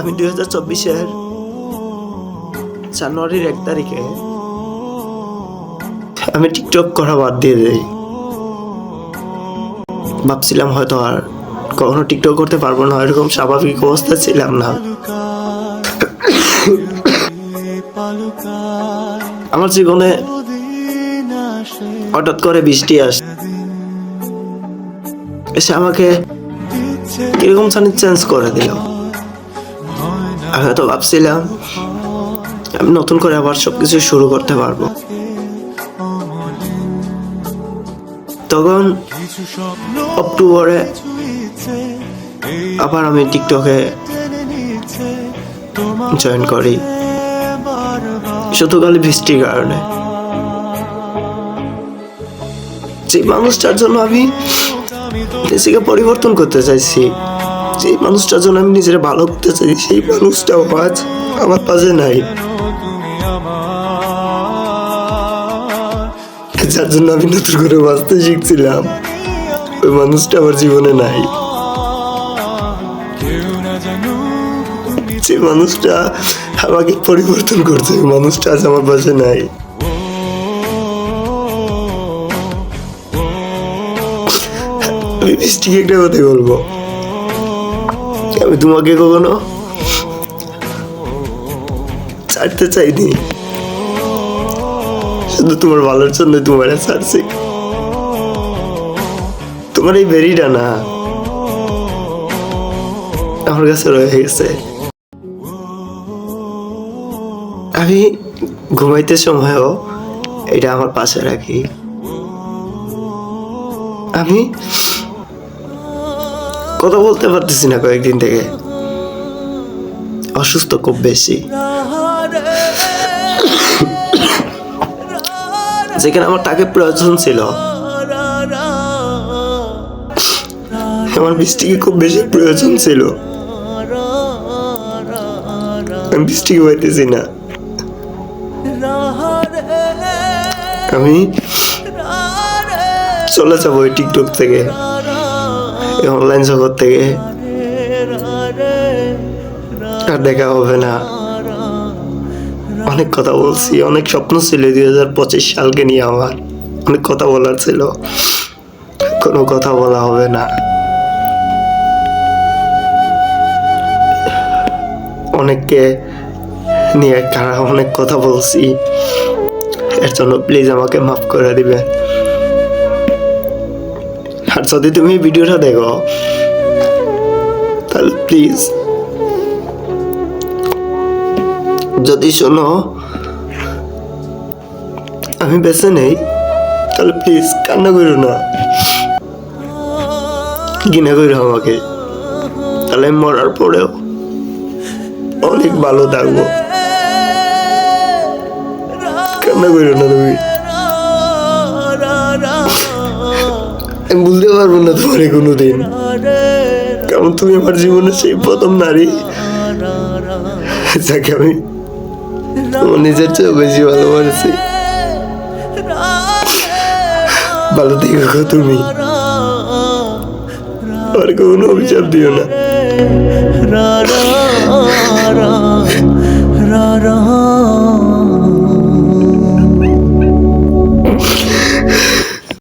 আমি দুই হাজার চব্বিশের জানুয়ারির এক তারিখে আমি টিকটক করা বাদ দিয়ে দেই ভাবছিলাম হয়তো আর কখনো টিকটক করতে পারব না, এরকম স্বাভাবিক অবস্থা ছিলাম না। আমার জীবনে হঠাৎ করে বৃষ্টি আস এসে আমাকে কীরকম জানি চেঞ্জ করে দিল। আমি হয়তো ভাবছিলাম আমি নতুন করে আবার সবকিছু শুরু করতে পারব। তখন অক্টোবরে আবার আমি টিকটকে জয়েন করি। শুধু খালি বৃষ্টির কারণে। যে মানুষটার জন্য আমি নিজেকে পরিবর্তন করতে চাইছি যে মানুষটার জন্য আমি নিজের ভালো করতে চাই, সেই মানুষটাও আজ আমার পাশে নাই। যার জন্য আমি নতুন করে বাঁচতে শিখছিলাম। ওই মানুষটা আমার জীবনে নাই। যে মানুষটা আমাকে পরিবর্তন করছে, ওই মানুষটা আজ আমার পাশে নাই। আমি বৃষ্টিকে একটা কথা বলব। আমি তোমাকে কখনো ছাড়তে চাইনি। শুধু তোমার ভালোর জন্য তোমার ছাড়ছি তোমার এই বেরিটা না, আমার কাছে রয়ে গেছে। আমি ঘুমাইতে সময়ও এটা আমার পাশে রাখি। আমি কথা বলতে পারতেছি না কয়েকদিন থেকে। অসুস্থ খুব বেশি। যেখানে আমার তাকে প্রয়োজন ছিল। আমার বৃষ্টিকে খুব বেশি প্রয়োজন ছিল। আমি বৃষ্টিকে পাইতেছি না। আমি চলে যাব এই টিকটক থেকে। অনলাইন জগৎ থেকে আর দেখা হবে না। অনেক কথা বলছি, অনেক স্বপ্ন ছিল দুই হাজার পঁচিশ সালকে নিয়ে আমার। অনেক কথা বলার ছিল। কোনো কথা বলা হবে না। অনেককে নিয়ে কারা অনেক কথা বলছি। এর জন্য প্লিজ আমাকে মাফ করে দিবে আর যদি তুমি ভিডিওটা দেখো, তাহলে প্লিজ যদি শোনো, আমি বেছে নেই, তাহলে প্লিজ কান্না করো না। ঘৃণা করো আমাকে। তাহলে আমি মরার পরেও অনেক ভালো থাকব। কান্না করো না তুমি। আমি বলতে পারব না তোমার কোনোদিন। কারণ তুমি আমার জীবনের সেই প্রথম নারী। যাকে আমি তোমার নিজের চেয়ে বেশি ভালোবাসি। ভালো দেখো তুমি। আর কোনো অভিশাপ দিও না।